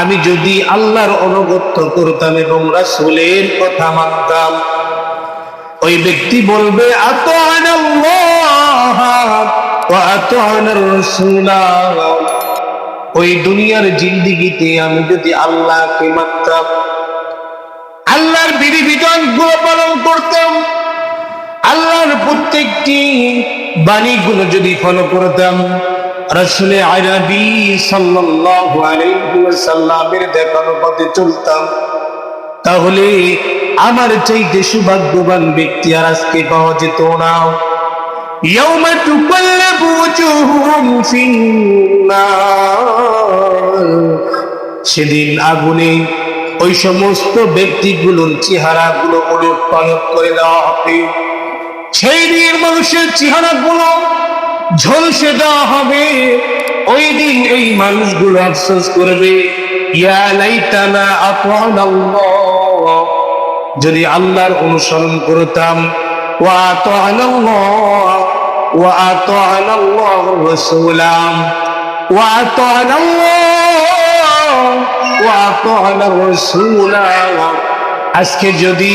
আমি যদি আল্লাহর অনুগত্য করতাম এবং রাসূলের কথা মানতাম, ওই ব্যক্তি বলবে ওই দুনিয়ার জিন্দিগিতে আমি যদি আল্লাহকে মানতাম, আল্লাহর বিধি বিধানগুলো পালন করতাম, আল্লাহর প্রত্যেকটি বাণীগুলো যদি ফলো করতাম রসুলে আরবি সাল্লাল্লাহু আলাইহি ওয়াসাল্লামের দেখানো পথে চলতাম তাহলে আমার চাইতে সৌভাগ্যবান ব্যক্তি আর আজকে পাওয়া যেত না يوم تقلب وجوههم في النار সেদিন আগুনে ওই সমস্ত ব্যক্তিগুলোর চেহারাগুলো ওলট পালট করে দেওয়া হবে সেই দিন মানুষের চেহারাগুলো ঝলসে দেওয়া হবে। ওই দিন এই মানুষগুলো আফসোস করবে যদি আল্লাহর অনুসরণ করতাম আজকে যদি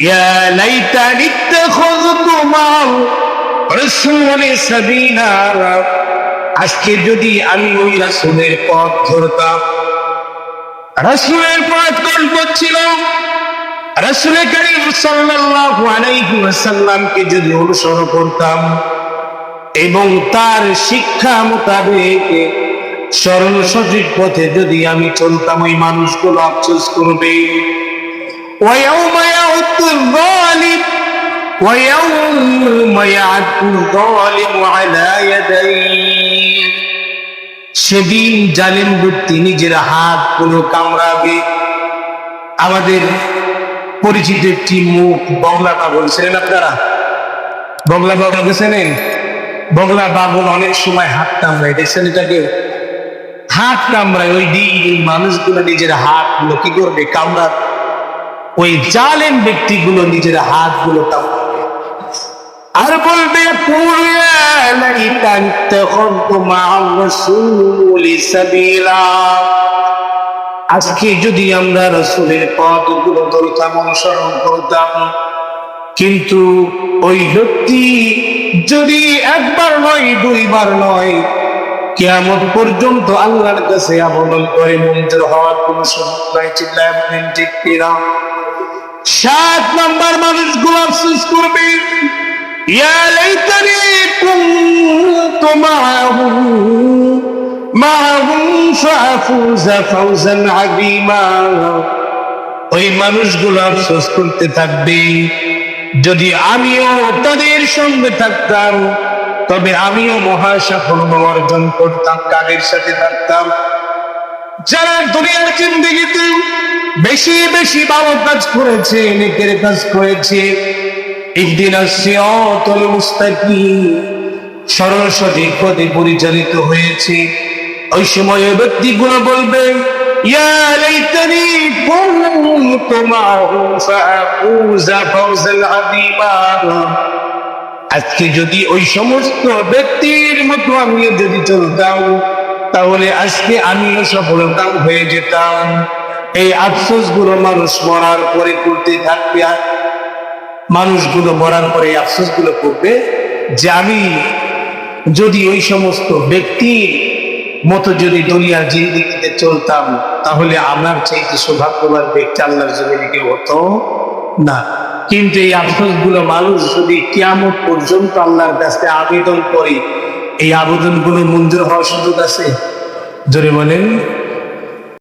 লাইতানি ইত্তাখাযতু মা'আল রাসূলি সাবিলা আজকে যদি আমি ওই রাসূলের পথ ধরতাম। রাসূলের পথ পথ ছিল, রাসূল করিম সাল্লাল্লাহু আলাইহি যদি অনুসরণ করতাম এবং তার শিক্ষা মোতাবেক সরল সঠিক পথে যদি আমি চলতাম, ওই মানুষগুলো আফসোস করবে। ويوم يعد الظالم ويوم يعد الظالم على يديه সেদিন জালিম ব্যক্তি নিজের হাত গুলো কামড়াবে আমাদের পরিচিত একটি মুখ বগলা পাগল ছিলেন আপনারা বগলা পাগল গেছেন বগলা পাগল অনেক সময় হাত কামড়ায় দেখছেন এটাকে হাত কামড়ায় ওই দিন মানুষগুলো নিজের হাত গুলো কি করবে কামড়া ওই জালেম ব্যক্তিগুলো নিজের হাতগুলো কামড়াবে আর বলবে আজকে যদি আমরা রসুলের পথগুলো ধরতাম অনুসরণ করতাম, কিন্তু ওই ব্যক্তি যদি একবার নয়, দুইবার নয় কেমন পর্যন্ত আল্লাহর কাছে আবেদন করে মন্দির হওয়ার কোন সুযোগ নাই, চিল্লায় ঠিক কিনা? সাত নম্বর মানুষগুলো আফসোস করবে, ইয়া লাইতানি কুনতু আযীমা। ওই মানুষগুলো আফসোস করতে থাকবে, যদি আমিও তাদের সঙ্গে থাকতাম তবে আমিও মহা সাফল্য অর্জন করতাম কাদের সাথে থাকতাম। যারা দুনিয়ার জিন্দিগিতে বেশি বেশি ভালো কাজ করেছে, নেকের কাজ করেছে, একদিন আসছে অতল মুস্তাকি সরল সঠিক পথে পরিচালিত হয়েছে। ওই সময় ব্যক্তিগুলো বলবে, ইয়া আজকে যদি ওই সমস্ত ব্যক্তির মতো আমিও যদি চলতাম, তাহলে আজকে আমিও সফলতা হয়ে যেতাম। এই আফসোসগুলো মানুষ মরার পরে করতে থাকবে মানুষগুলো মরার পরে আফসোসগুলো করবে যে আমি যদি ওই সমস্ত ব্যক্তির মতো যদি দুনিয়ার জিন্দিগিতে চলতাম, তাহলে আমার চাইতে সৌভাগ্যবান ব্যক্তি আল্লাহর জমিনে কেউ হতো না। কিন্তু এই আফসোসগুলো মানুষ যদি কিয়ামত পর্যন্ত আল্লাহর কাছে আবেদন করে, এই আবেদনগুলো মঞ্জুর হওয়ার সুযোগ আছে? জোরে বলেন।